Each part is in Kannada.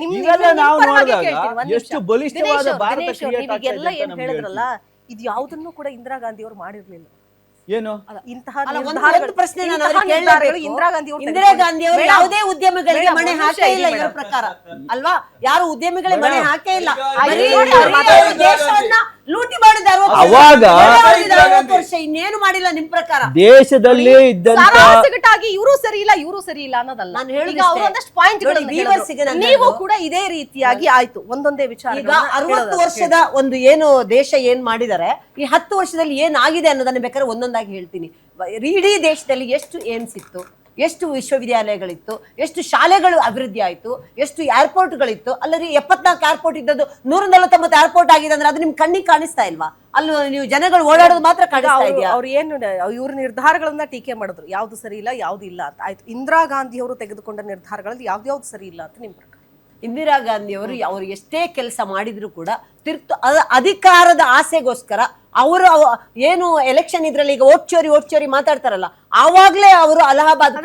ನಿಮ್- ಇವೆಲ್ಲ ನಿಮ್ ನಾವು ಪರವಾಗಿ ನೋಡಿದಾಗ ಕೇಳ್ತೀನಿ, ಒಂದ್ ಎಷ್ಟು ನಿಮಿಷ. ಬಲಿಷ್ಠವಾದ ದಿನೇಶ್ ಅವ್ರು, ಭಾರತ ದಿನೇಶ್ ಅವ್ರು, ಕ್ರಿಯೇಟ್ ಆಗ್ತಾ ನೀವೀಗೆಲ್ಲ ಇದೆ ಅಂತ ಏನ್ ನಮ್ಗೆ ಹೇಳಿದ್ರಲ್ಲ ಇದು ಯಾವುದನ್ನು ಕೂಡ ಇಂದಿರಾ ಗಾಂಧಿ ಅವರು ಮಾಡಿರ್ಲಿಲ್ಲ. ಏನು? ಅಲ್ಲ, ಇಂತಹ ಅಲ್ಲ, ಒಂದು- ನಿರ್ಧಾರಗಳು- ಒಂದು ಪ್ರಶ್ನೆ ನಾನು ಇಂತಹ ಅವ್ರಿಗೆ ನಿರ್ಧಾರಗಳು. ಇಂದಿರಾ ಗಾಂಧಿ ಅವರು ಇಂದಿರಾ ಗಾಂಧಿ ಅವರು ಮೇಡಮ್, ಯಾವುದೇ ಉದ್ಯಮಿಗಳಿಗೆ ಮೇಡಮ್, ಒಂದು ಹಾಕೇ ನಿಮಿಷ ಇಲ್ಲ ಇರಿ ಇವರ ಮೇಡಮ್. ಪ್ರಕಾರ. ಅಲ್ವಾ? ಯಾರು ಉದ್ಯಮಿಗಳಿಗೆ ಮಣೆ ಮೇಡಮ್, ಹಾಕೇ ಇಲ್ಲ. ಈಗ ಬರೀ ನೋಡಿ, ಬರೀ ಅವ್ರು ದೇಶವನ್ನ ಲೂಟಿ ಮಾಡಿದ್ದಾರೆ ವರ್ಷ. ಅವಾಗ ವರ್ಷ ಇನ್ನೇನು ಮಾಡಿಲ್ಲ ನಿಮ್ ಪ್ರಕಾರ? ದೇಶದಲ್ಲಿ ಇದ್ದಂತ ಸಾರಾಸಗಟಾಗಿ ಇವರು ಸರಿ ಇಲ್ಲ ಇವರು ಸರಿ ಇಲ್ಲ ಅನ್ನೋದಲ್ಲ. ನಾನು ಹೇಳಿದ ಒಂದಷ್ಟು ಪಾಯಿಂಟ್ ನೀವು ಕೂಡ ಇದೇ ರೀತಿಯಾಗಿ ಆಯ್ತು. ಒಂದೊಂದೇ ವಿಚಾರ ಈಗ ಅರವತ್ತು ವರ್ಷದ ಒಂದು ಏನು ದೇಶ ಏನ್ ಮಾಡಿದ್ದಾರೆ ಈ ಹತ್ತು ವರ್ಷದಲ್ಲಿ ಏನಾಗಿದೆ ಅನ್ನೋದನ್ನ ಬೇಕಾದ್ರೆ ಒಂದೊಂದಾಗಿ ಹೇಳ್ತೀನಿ. ಇಡೀ ದೇಶದಲ್ಲಿ ಎಷ್ಟು ಏಮ್ಸ್ ಇತ್ತು? ಎಷ್ಟು ವಿಶ್ವವಿದ್ಯಾಲಯಗಳಿತ್ತು ಎಷ್ಟು ಶಾಲೆಗಳು ಅಭಿವೃದ್ಧಿ ಆಯಿತು ಎಷ್ಟು ಏರ್ಪೋರ್ಟ್ಗಳಿತ್ತು ಅಲ್ಲರಿ ಎಪ್ಪತ್ನಾಲ್ಕು ಏರ್ಪೋರ್ಟ್ ಇದ್ದದ್ದು ನೂರ ನಲವತ್ತೊಂಬತ್ತು ಏರ್ಪೋರ್ಟ್ ಆಗಿದೆ ಅಂದ್ರೆ ಅದು ನಿಮ್ ಕಣ್ಣಿಗೆ ಕಾಣಿಸ್ತಾ ಇಲ್ವಾ? ಅಲ್ಲಿ ನೀವು ಜನಗಳು ಓಡಾಡೋದು ಮಾತ್ರ ಕಾಣಿಸ್ತಾ ಇದೆಯಾ? ಅವ್ರು ಏನು ಇವ್ರ ನಿರ್ಧಾರಗಳನ್ನ ಟೀಕೆ ಮಾಡಿದ್ರು. ಯಾವ್ದು ಸರಿ ಇಲ್ಲ ಯಾವ್ದು ಇಲ್ಲ ಅಂತ. ಆಯ್ತು ಇಂದಿರಾ ಗಾಂಧಿ ಅವರು ತೆಗೆದುಕೊಂಡ ನಿರ್ಧಾರಗಳಲ್ಲಿ ಯಾವ್ದು ಯಾವ್ದು ಸರಿ ಇಲ್ಲ ಅಂತ ನಿಮ್ ಪ್ರಕಾರ? ಇಂದಿರಾ ಗಾಂಧಿ ಅವರು ಅವರು ಎಷ್ಟೇ ಕೆಲಸ ಮಾಡಿದ್ರು ಕೂಡ ತಿರ್ತು ಅಧಿಕಾರದ ಆಸೆಗೋಸ್ಕರ ಅವರು ಏನು ಎಲೆಕ್ಷನ್ ಇದ್ರಲ್ಲಿ ಈಗ ಓಟ್ ಚೋರಿ ಓಟ್ ಚೋರಿ ಮಾತಾಡ್ತಾರಲ್ಲ ಆವಾಗ್ಲೇ ಅವರು ಅಲಹಾಬಾದ್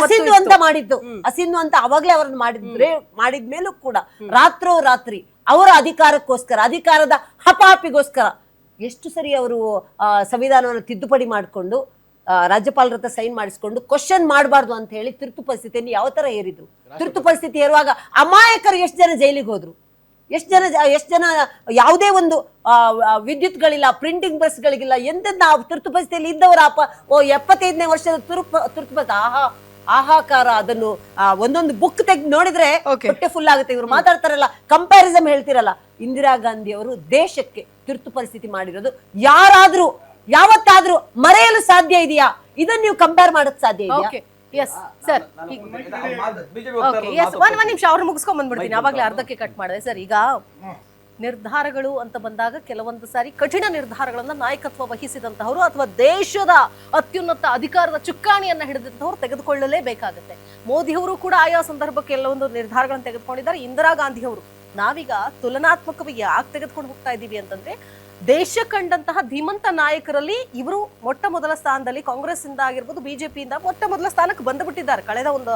ಅಸಿಂಧು ಅಂತ. ಮಾಡಿದ್ದು. ಅಸಿಂಧು ಅಂತ ಅವಾಗ್ಲೇ ಅವ್ರನ್ನ ಮಾಡಿದ್ರೆ ಮಾಡಿದ್ಮೇಲೂ ಕೂಡ ರಾತ್ರೋ ರಾತ್ರಿ ಅವರ ಅಧಿಕಾರಕ್ಕೋಸ್ಕರ ಅಧಿಕಾರದ ಹಪಾಪಿಗೋಸ್ಕರ ಎಷ್ಟು ಸರಿ ಅವರು ಆ, ಸಂವಿಧಾನವನ್ನು ತಿದ್ದುಪಡಿ ಮಾಡಿಕೊಂಡು ರಾಜ್ಯಪಾಲರ ಹತ್ರ ಸೈನ್ ಮಾಡಿಸ್ಕೊಂಡು ಕ್ವಶನ್ ಮಾಡಬಾರ್ದು ಅಂತ ಹೇಳಿ ತುರ್ತು ಪರಿಸ್ಥಿತಿಯನ್ನು ಯಾವ ತರ ಏರಿದ್ರು? ತುರ್ತು ಪರಿಸ್ಥಿತಿ ಏರುವಾಗ ಅಮಾಯಕರು ಎಷ್ಟು ಜನ ಜೈಲಿಗೆ ಹೋದ್ರು? ಎಷ್ಟು ಜನ ಎಷ್ಟು ಜನ ಯಾವುದೇ ಒಂದು ವಿದ್ಯುತ್ಗಳಿಲ್ಲ ಪ್ರಿಂಟಿಂಗ್ ಪ್ರೆಸ್ಗಳಿಗಿಲ್ಲ ಎಂತೆಂತ ನಾವು ತುರ್ತು ಪರಿಸ್ಥಿತಿಯಲ್ಲಿ ಇದ್ದವರ ಅಪ ಓ ಎಪ್ಪತ್ತೈದನೇ ವರ್ಷದ ತುರ್ತು ತುರ್ತು ಪರಿಸ್ಥಿತಿ ಆಹಾ ಆಹಾಕಾರ ಅದನ್ನು ಒಂದೊಂದು ಬುಕ್ ತೆಗೆದು ನೋಡಿದ್ರೆ. ಹೊಟ್ಟೆ ಫುಲ್ ಆಗುತ್ತೆ. ಇವರು ಮಾತಾಡ್ತಾರಲ್ಲ ಕಂಪ್ಯಾರಿಸಮ್ ಹೇಳ್ತಿರಲ್ಲ. ಇಂದಿರಾ ಗಾಂಧಿ ಅವರು ದೇಶಕ್ಕೆ ತುರ್ತು ಪರಿಸ್ಥಿತಿ ಮಾಡಿರೋದು. ಯಾರಾದ್ರೂ ಯಾವತ್ತಾದ್ರೂ ಮರೆಯಲು ಸಾಧ್ಯ ಇದೆಯಾ? ಇದನ್ನು ನೀವು ಕಂಪೇರ್ ಮಾಡೋದು ಸಾಧ್ಯ ಇದೆಯಾ? ಎಸ್ ಸರ್ ಓಕೆ ಎಸ್ ಒಂದು ಒಂದು ನಿಮಿಷ ಅವ್ರು ಮುಗಿಸ್ಕೊಂಡ್ ಬಂದ್ಬಿಡ್ತೀನಿ. ಅವಾಗ್ಲೇ ಅರ್ಧಕ್ಕೆ ಕಟ್ ಮಾಡಿದೆ. ಸರ್ ಈಗ ನಿರ್ಧಾರಗಳು ಅಂತ ಬಂದಾಗ ಕೆಲವೊಂದು ಸಾರಿ ಕಠಿಣ ನಿರ್ಧಾರಗಳನ್ನ ನಾಯಕತ್ವ ವಹಿಸಿದಂತಹವರು ಅಥವಾ ದೇಶದ ಅತ್ಯುನ್ನತ ಅಧಿಕಾರದ ಚುಕ್ಕಾಣಿಯನ್ನ ಹಿಡಿದಂತಹವರು ತೆಗೆದುಕೊಳ್ಳಲೇಬೇಕಾಗುತ್ತೆ. ಮೋದಿ ಅವರು ಕೂಡ ಆಯಾ ಸಂದರ್ಭಕ್ಕೆ ಕೆಲವೊಂದು ನಿರ್ಧಾರಗಳನ್ನು ತೆಗೆದುಕೊಂಡಿದ್ದಾರೆ. ಇಂದಿರಾ ಗಾಂಧಿ ಅವರು ನಾವೀಗ ತುಲನಾತ್ಮಕವಾಗಿ ಯಾಕೆ ತೆಗೆದುಕೊಂಡು ಹೋಗ್ತಾ ಇದ್ದೀವಿ ಅಂತಂದ್ರೆ ದೇಶ ಕಂಡಂತಹ ಧೀಮಂತ ನಾಯಕರಲ್ಲಿ ಇವರು ಮೊಟ್ಟ ಮೊದಲ ಸ್ಥಾನದಲ್ಲಿ ಕಾಂಗ್ರೆಸ್ ಇಂದ ಆಗಿರ್ಬೋದು, ಬಿಜೆಪಿಯಿಂದ ಮೊಟ್ಟ ಮೊದಲ ಸ್ಥಾನಕ್ಕೆ ಬಂದುಬಿಟ್ಟಿದ್ದಾರೆ. ಕಳೆದ ಒಂದು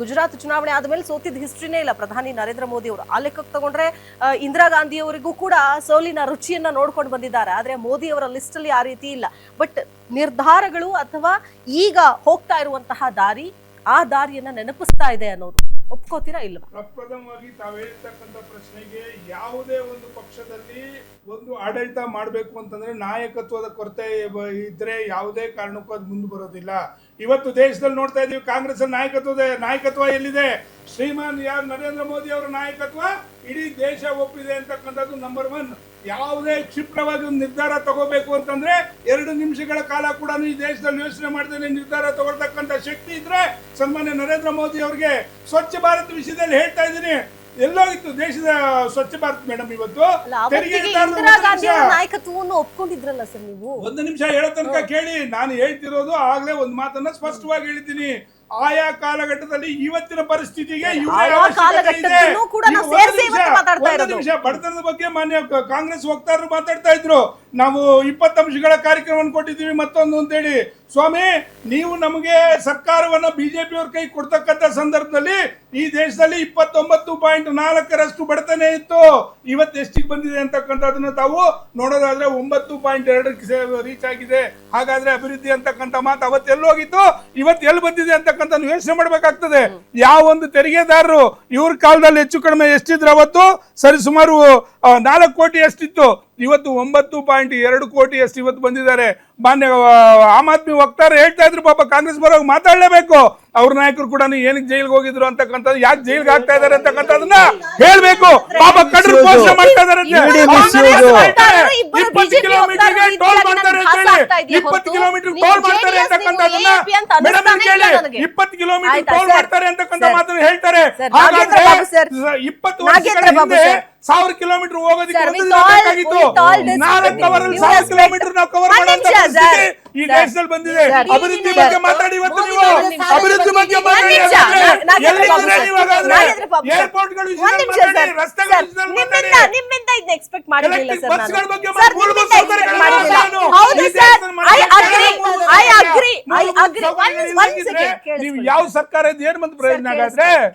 ಗುಜರಾತ್ ಚುನಾವಣೆ ಆದಮೇಲೆ ಸೋತಿದ್ದ ಹಿಸ್ಟ್ರಿನೇ ಇಲ್ಲ. ಪ್ರಧಾನಿ ನರೇಂದ್ರ ಮೋದಿ ಅವರು ಆ ಲೆಕ್ಕಕ್ಕೆ ತಗೊಂಡ್ರೆ ಇಂದಿರಾ ಗಾಂಧಿ ಅವರಿಗೂ ಕೂಡ ಸೋಲಿನ ರುಚಿಯನ್ನ ನೋಡ್ಕೊಂಡು ಬಂದಿದ್ದಾರೆ. ಆದ್ರೆ ಮೋದಿ ಅವರ ಲಿಸ್ಟ್ ಅಲ್ಲಿ ಆ ರೀತಿ ಇಲ್ಲ. ಬಟ್ ನಿರ್ಧಾರಗಳು ಅಥವಾ ಈಗ ಹೋಗ್ತಾ ಇರುವಂತಹ ದಾರಿ, ಆ ದಾರಿಯನ್ನ ನೆನಪಿಸ್ತಾ ಇದೆ ಅನ್ನೋದು. ಒಪ್ಕೋತೀರಾ ಇಲ್ವಾ? ಪ್ರಪ್ರಥಮವಾಗಿ ತಾವು ಹೇಳ್ತಕ್ಕಂಥ ಪ್ರಶ್ನೆಗೆ ಯಾವುದೇ ಒಂದು ಪಕ್ಷದಲ್ಲಿ ಒಂದು ಆಡಳಿತ ಮಾಡಬೇಕು ಅಂತಂದ್ರೆ ನಾಯಕತ್ವದ ಕೊರತೆ ಇದ್ರೆ ಯಾವುದೇ ಕಾರಣಕ್ಕೂ ಅದು ಮುಂದೆ ಬರೋದಿಲ್ಲ. ಇವತ್ತು ದೇಶದಲ್ಲಿ ನೋಡ್ತಾ ಇದೀವಿ, ಕಾಂಗ್ರೆಸ್ ನಾಯಕತ್ವದ ನಾಯಕತ್ವ ಎಲ್ಲಿದೆ? ಶ್ರೀಮಾನ್ ಯಾರು? ನರೇಂದ್ರ ಮೋದಿ ಅವರ ನಾಯಕತ್ವ ಇಡೀ ದೇಶ ಒಪ್ಪಿದೆ ಅಂತಕ್ಕಂಥದ್ದು ನಂಬರ್ ಒನ್ ಯಾವುದೇ ಕ್ಷಿಪ್ರವಾಗಿ ನಿರ್ಧಾರ ತಗೋಬೇಕು ಅಂತಂದ್ರೆ ಎರಡು ನಿಮಿಷಗಳ ಕಾಲ ಕೂಡ ಈ ದೇಶದಲ್ಲಿ ಯೋಚನೆ ಮಾಡಿದ್ರೆ ನಿರ್ಧಾರ ತಗೊಳ್ತಕ್ಕಂಥ ಶಕ್ತಿ ಇದ್ರೆ ಸನ್ಮಾನ್ಯ ನರೇಂದ್ರ ಮೋದಿ ಅವರಿಗೆ ಸ್ವಚ್ಛ ಭಾರತ್ ವಿಷಯದಲ್ಲಿ ಹೇಳ್ತಾ ಇದ್ದೀನಿ. ಎಲ್ಲೋಗಿತ್ತು. ದೇಶದ ಸ್ವಚ್ಛ ಭಾರತ್ ಮೇಡಮ್ ಇವತ್ತು. ಇಂದಿರಾ ಗಾಂಧಿ ನಾಯಕತ್ವವನ್ನು ಒಪ್ಕೊಂಡಿದ್ರಲ್ಲ ಸರ್ ನೀವು? ಒಂದು ನಿಮಿಷ ಹೇಳೋ ತನಕ ಕೇಳಿ. ನಾನು ಹೇಳ್ತಿರೋದು ಆಗ್ಲೇ ಒಂದು ಮಾತನ್ನ ಸ್ಪಷ್ಟವಾಗಿ ಹೇಳಿದ್ದೀನಿ. ಆಯಾ ಕಾಲಘಟ್ಟದಲ್ಲಿ ಇವತ್ತಿನ ಪರಿಸ್ಥಿತಿಗೆ ನಿಮಿಷ, ಬಡತನದ ಬಗ್ಗೆ ಮಾನ್ಯ ಕಾಂಗ್ರೆಸ್ ವಕ್ತಾರರು ಮಾತಾಡ್ತಾ ಇದ್ರು. ನಾವು ಇಪ್ಪತ್ತು ಅಂಶಗಳ ಕಾರ್ಯಕ್ರಮವನ್ನು ಕೊಟ್ಟಿದ್ದೀವಿ ಮತ್ತೊಂದು ಅಂತೇಳಿ. ಸ್ವಾಮಿ, ನೀವು ನಮಗೆ ಸರ್ಕಾರವನ್ನ ಬಿಜೆಪಿ ಅವ್ರ ಕೈ ಕೊಡ್ತಕ್ಕಂಥ ಸಂದರ್ಭದಲ್ಲಿ ಈ ದೇಶದಲ್ಲಿ ಇಪ್ಪತ್ತೊಂಬತ್ತು ಪಾಯಿಂಟ್ ನಾಲ್ಕರಷ್ಟು ಬಡತನ ಇತ್ತು. ಇವತ್ತು ಎಷ್ಟಿಗೆ ಬಂದಿದೆ ಅಂತಕ್ಕಂಥದ್ದನ್ನು ತಾವು ನೋಡೋದಾದ್ರೆ ಒಂಬತ್ತು ಪಾಯಿಂಟ್ ಎರಡಕ್ಕೆ ರೀಚ್ ಆಗಿದೆ. ಹಾಗಾದ್ರೆ ಅಭಿವೃದ್ಧಿ ಅಂತಕ್ಕಂಥ ಮಾತು ಅವತ್ತು ಎಲ್ಲಿ ಹೋಗಿತ್ತು? ಇವತ್ತು ಎಲ್ಲಿ ಬಂದಿದೆ ಅಂತಕ್ಕಂಥ ಯೋಚನೆ ಮಾಡಬೇಕಾಗ್ತದೆ. ಯಾವ ಒಂದು ತೆರಿಗೆದಾರರು ಇವ್ರ ಕಾಲದಲ್ಲಿ ಹೆಚ್ಚು ಕಡಿಮೆ ಎಷ್ಟಿದ್ರು ಅವತ್ತು? ಸರಿಸುಮಾರು ನಾಲ್ಕು ಕೋಟಿ ಎಷ್ಟಿತ್ತು? ಇವತ್ತು ಒಂಬತ್ತು ಪಾಯಿಂಟ್ ಎರಡು ಕೋಟಿ ಅಷ್ಟು ಇವತ್ತು ಬಂದಿದ್ದಾರೆ ಮಾನ್ಯ ಆಮ್ ಆದ್ಮಿ ವಕ್ತಾರ ಹೇಳ್ತಾ ಇದ್ರು ಪಾಪ ಕಾಂಗ್ರೆಸ್ ಬರೋ ಮಾತಾಡಲೇಬೇಕು ಅವ್ರ ನಾಯಕರು ಕೂಡ ಏನಕ್ಕೆ ಜೈಲ್ಗೆ ಹೋಗಿದ್ರು ಅಂತಕ್ಕಂಥದ್ದು ಯಾಕೆ ಜೈಲ್ಗೆ ಆಗ್ತಾ ಇದಾರೆ ಅಂತಕ್ಕಂಥದ್ದನ್ನ ಹೇಳ್ಬೇಕು ಪಾಪ ಕಡ್ರು ಪೋಷಣೆ ಮಾಡ್ತಾ ಇದಾರೆ. ಇಪ್ಪತ್ತು BJP ಟೋಲ್ ಈ ಮಾಡ್ತಾರೆ ಅಂತ ಆಗ್ತಾ ಹೇಳಿ ಇಪ್ಪತ್ತು ಕಿಲೋಮೀಟರ್ ಟೋಲ್ ಮಾಡ್ತಾರೆ AAP ಮೇಡಮ್ ಕೇಳಿ. ಇಪ್ಪತ್ತು ಕಿಲೋಮೀಟರ್ ಟೋಲ್? ಮಾಡ್ತಾರೆ ಅಂತಕ್ಕಂಥ ಮಾತನ್ನು ಹೇಳ್ತಾರೆ ಹಾಗಾದ್ರೆ ಬಾಬು ಸರ್. ಸ- ಇಪ್ಪತ್ತು ವರ್ಷಗಳ ಬಾಬು ಹಿಂದೆ ಸರ್. ಸಾವಿರ ಕಿಲೋಮೀಟರ್ ಹೋಗೋದಕ್ಕೆ ಒಂದು ದಿನ ಬೇಕಾಗಿತ್ತು. ನಾಲ್ಕು ಸಾವಿರ ಕಿಲೋಮೀಟರ್ ನಾವು ಕವರ್ ಒಂದ್ ಮಾಡೋಂಥ ನಿಮಿಷ, ಪರಿಸ್ಥಿತಿ ಈ ದೇಶದಲ್ಲಿ ಬಂದಿದೆ. ಅಭಿವೃದ್ಧಿ ಬಗ್ಗೆ ಮಾತಾಡಿ ಇವತ್ತು ನೀವು. ಅಭಿವೃದ್ಧಿ ಬಗ್ಗೆ ಮಾತಾಡಿ. ರಸ್ತೆಗಳ ನಿಮ್ಮಿಂದ. ನಿಮ್ಮಿಂದ ಇದನ್ನ ಎಕ್ಸ್ಪೆಕ್ಟ್ ಮಾಡಿರ್ಲಿಲ್ಲ ಸರ್ ಬಸ್ಗಳ ನಾನು. ಬಗ್ಗೆ ಹೌದು sir I agree I agree I agree second ನೀವು ಯಾವ ಸರ್ಕಾರ ಏನ್ ಬಂದು ಪ್ರಯೋಜನ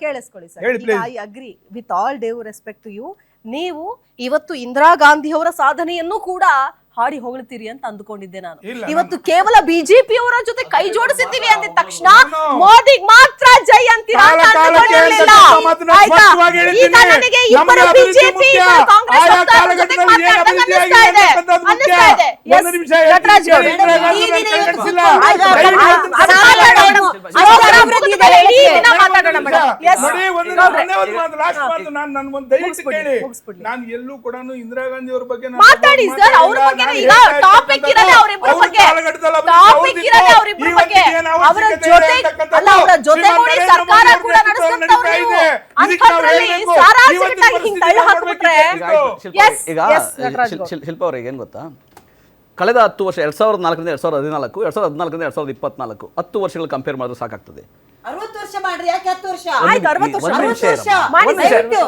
ಕೇಳಿಸ್ಕೊಳ್ಳಿ sir I agree with all due respect to you ನೀವು ಇವತ್ತು ಇಂದಿರಾ ಗಾಂಧಿಯವರ ಸಾಧನೆಯನ್ನು ಕೂಡ ಹಾಡಿ ಹೊಗಳ್ತೀರಿ ಅಂತ ಅಂದುಕೊಂಡಿದ್ದೆ ನಾನು. ಇವತ್ತು ಕೇವಲ ಬಿಜೆಪಿ ಅವರ ಜೊತೆ ಕೈ ಜೋಡಿಸಿದ್ದೀವಿ ಅಂದ ತಕ್ಷಣ ಮೋದಿ ಮೋದಿಗ್ ಮಾತ್ರ ಜೈ ಅಂತೀರಾ ಈಗ ನನಗೆ ಇಬ್ಬರು ಬಿಜೆಪಿ. ಕಾಂಗ್ರೆಸ್ ಇದೆ. ನಾನು ನನ್ನ ಒಂದು ದಯವಿಟ್ಟು ಕೇಳಿ. ನಾನು ಎಲ್ಲೂ ಕೂಡ ಇಂದಿರಾ ಗಾಂಧಿ ಅವ್ರ ಬಗ್ಗೆ ಮಾತಾಡಿ ಸರ್ ಅವ್ರ ಬಗ್ಗೆ ಈಗ ಟಾಪಿಕ್ ಬಗ್ಗೆ. ಟಾಪಿಕ್ ಬಗ್ಗೆ ಅವರ ಜೊತೆ ಅಲ್ಲ ಅವರ ಜೊತೆ ಕೂಡಿ ಸರ್ಕಾರ ಕೂಡ ಅವ್ರ ನೀವು. ಅಂಥದ್ರಲ್ಲಿ ಇವತ್ತಿನ ಹಿಂಗ್ ತಳ್ಳಿ ಹಾಕ್ಬಿಟ್ರೆ ಈಗ ಶಿಲ್ಪ ಅವ್ರಿಗೆ ಏನ್ ಗೊತ್ತಾ? ಕಳೆದ ಹತ್ತು ವರ್ಷ ಎರಡ್ ಸಾವಿರದ ನಾಲ್ಕರಿಂದ ಎರಡ್ ಸಾವಿರದ ಹದಿನಾಲ್ಕು ಎರಡ್ ಸಾವಿರದ ಹದಿನಾಲ್ಕರಿಂದ ಎರಡು ಸಾವಿರದ ಇಪ್ಪತ್ನಾಲ್ಕು ಹತ್ತು ವರ್ಷಗಳು ಕಂಪೇರ್ ಮಾಡಿದ್ರೆ ಸಾಕಾಗ್ತದೆ ಅರವತ್ತು ವರ್ಷ ಮಾಡ್ರಿ ಯಾಕೆ ಹತ್ತು ವರ್ಷ ಆಯ್ತು ಅರವತ್ತು ವರ್ಷ ಒಂದು ನಿಮಿಷ ವರ್ಷ ಇರಮ್ಮ. ಮಾಡಿ ಒಂದು ನಿಮಿಷ. ದಯವಿಟ್ಟು.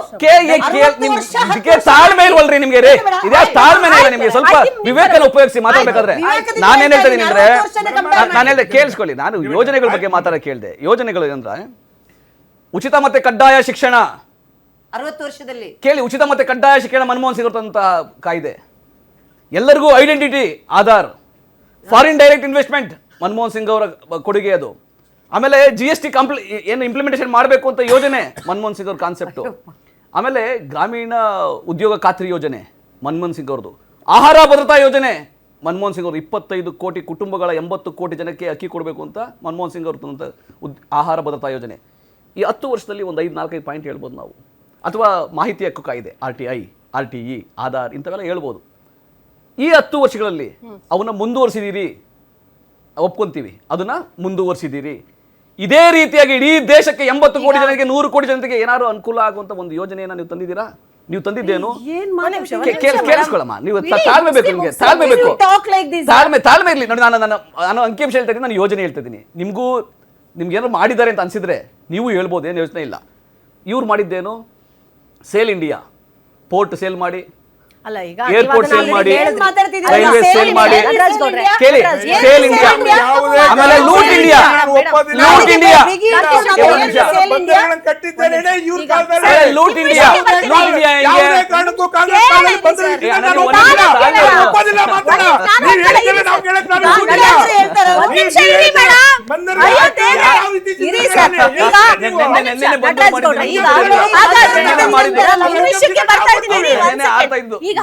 ಅರವತ್ತು ನಿಮ್ಗೆ ವರ್ಷ, ಹತ್ತು ಇದಕ್ಕೆ ವರ್ಷ. ತಾಳ್ಮೆ ಇಲ್ವಲ್ರಿ ನಿಮ್ಗೆ ರೀ ಬೇಡ, ಬೇಡ. ಇದ್ಯಾವ ತಾಳ್ಮೆನೇ ಇಲ್ಲ ಆಯ್ತು, ನಿಮ್ಗೆ ಸ್ವಲ್ಪ ಆಯ್ತು, ನಿಮ್ಗೆ ವಿವೇಕನ ಉಪಯೋಗಿಸಿ ಮಾತಾಡ್ಬೇಕಾದ್ರೆ ನಾನು ನಾನೇನ್ ಹೇಳ್ತಾ ಇದೀನಿ ಅಂದ್ರೆ ಅರವತ್ತು ವರ್ಷನ compare ನಾನ್- ನಾನು ಹೇಳ್ದೆ ಮಾಡಿ. ಕೇಳಿಸ್ಕೊಳ್ಳಿ ನಾನು ಯೋಜನೆಗಳ ಬಗ್ಗೆ ಮಾತಾಡ ಕೇಳಿದೆ ಯೋಜನೆಗಳು ಏನಂದ್ರೆ ಉಚಿತ ಮತ್ತೆ ಕಡ್ಡಾಯ ಶಿಕ್ಷಣ ಅರವತ್ತು ವರ್ಷದಲ್ಲಿ ಕೇಳಿ ಉಚಿತ ಮತ್ತೆ ಕಡ್ಡಾಯ ಶಿಕ್ಷಣ ಮನಮೋಹನ್ ಸಿಂಗ್ ಕಾಯಿದೆ ಕಾಯ್ದೆ ಎಲ್ಲರಿಗೂ identity Aadhaar foreign direct investment Manmohan Singh ಅವರ ಕೊಡುಗೆ ಅದು. ಆಮೇಲೆ ಜಿ ಎಸ್ ಟಿ ಕಂಪ್ಲಿ ಏನು ಇಂಪ್ಲಿಮೆಂಟೇಷನ್ ಮಾಡಬೇಕು ಅಂತ ಯೋಜನೆ, ಮನಮೋಹನ್ ಸಿಂಗ್ ಅವ್ರ ಕಾನ್ಸೆಪ್ಟು ಆಮೇಲೆ ಗ್ರಾಮೀಣ ಉದ್ಯೋಗ ಖಾತ್ರಿ ಯೋಜನೆ, ಮನಮೋಹನ್ ಸಿಂಗ್ ಅವ್ರದ್ದು. ಆಹಾರ ಭದ್ರತಾ ಯೋಜನೆ, ಮನಮೋಹನ್ ಸಿಂಗ್ ಅವರು ಇಪ್ಪತ್ತೈದು ಕೋಟಿ ಕುಟುಂಬಗಳ ಎಂಬತ್ತು ಕೋಟಿ ಜನಕ್ಕೆ ಅಕ್ಕಿ ಕೊಡಬೇಕು ಅಂತ ಮನಮೋಹನ್ ಸಿಂಗ್ ಅವ್ರದ್ದು ಉದ್, ಆಹಾರ ಭದ್ರತಾ ಯೋಜನೆ. ಈ ಹತ್ತು ವರ್ಷದಲ್ಲಿ ಒಂದು ಐದು, ನಾಲ್ಕೈದು ಪಾಯಿಂಟ್ ಹೇಳ್ಬೋದು ನಾವು. ಅಥವಾ ಮಾಹಿತಿ ಹಕ್ಕು ಕಾಯಿದೆ R T I R T E Aadhaar ಇಂಥವೆಲ್ಲ ಹೇಳ್ಬೋದು. ಈ ಹತ್ತು ವರ್ಷಗಳಲ್ಲಿ ಅವನ್ನ ಮುಂದುವರಿಸಿದ್ದೀರಿ ಒಪ್ಕೊಂತೀವಿ. ಅದನ್ನ ಮುಂದುವರಿಸಿದ್ದೀರಿ ಇದೇ ರೀತಿಯಾಗಿ ಇಡೀ ದೇಶಕ್ಕೆ ಎಂಬತ್ತು ಕೋಟಿ ಜನರಿಗೆ ನೂರು ಕೋಟಿ ಜನತೆಗೆ ಏನಾದ್ರು ಅನುಕೂಲ ಆಗುವಂತ ಒಂದು ಯೋಜನೆಯನ್ನ ನೀವು ತಂದಿದ್ದೀರಾ? ನೀವು ತಂದಿದ್ದೇನು. ಕೇಳಿಸ್ಕೊಳ್ಳಮ್ಮ ನೀವು ತಾಳ್ಮೆ ಬೇಕು ನಿಮಗೆ ತಾಳ್ಮೆ ಬೇಕು. ತಾಳ್ಮೆ ತಾಳ್ಮೆ ಇರಲಿ. ನೋಡಿ ನಾನು ನಾನು ನಾನು ಅಂಕಿಅಂಶ ಹೇಳ್ತಾ ಇದ್ದೀನಿ ನಾನು ಯೋಜನೆ ಹೇಳ್ತಾ ಇದ್ದೀನಿ. ನಿಮಗೂ ನಿಮ್ಗೆ ಏನಾದ್ರು ಮಾಡಿದ್ದಾರೆ ಅಂತ ಅನ್ಸಿದ್ರೆ ನೀವು ಹೇಳ್ಬೋದು ಏನು ಯೋಚನೆ ಇಲ್ಲ. ಇವ್ರು ಮಾಡಿದ್ದೇನು? Sale India. ಪೋರ್ಟ್ ಸೇಲ್ ಮಾಡಿ ಅಲ್ಲ ಈಗ ಏರ್ಪೋರ್ಟ್ ಸೇಲ್ ಮಾಡಿ ರೈಲ್ವೆ ಸೇಲ್. ಕೇಳಿ ಸೇಲ್ ಇಂಡಿಯಾ ಆಮೇಲೆ loot India. Loot India loot India. Loot India ನೀವು ಮಾತಾಡ ಹೇಳಿದ್ರೆ ಇರಿ ನಾವು ಕೇಳಕ್ ನಾನು ಒಪ್ಪೋದಿಲ್ಲ. ಹೇಳ್ತಾರೆ? ಒಂದ್ ನಿಮಿಷ ಇರಿ ಹೇಳಿದ್ರೆ ಅಯ್ಯೋ ದೇವ್ರೇ. ಇರಿ ಸರ್. ನಟರಾಜ್ ಗೌಡ್ರೆ, ಹಾಗಾದ್ರೆ ನಾನು ಬರ್ತಾ ಇದ್ದೀನಿ. ಈಗ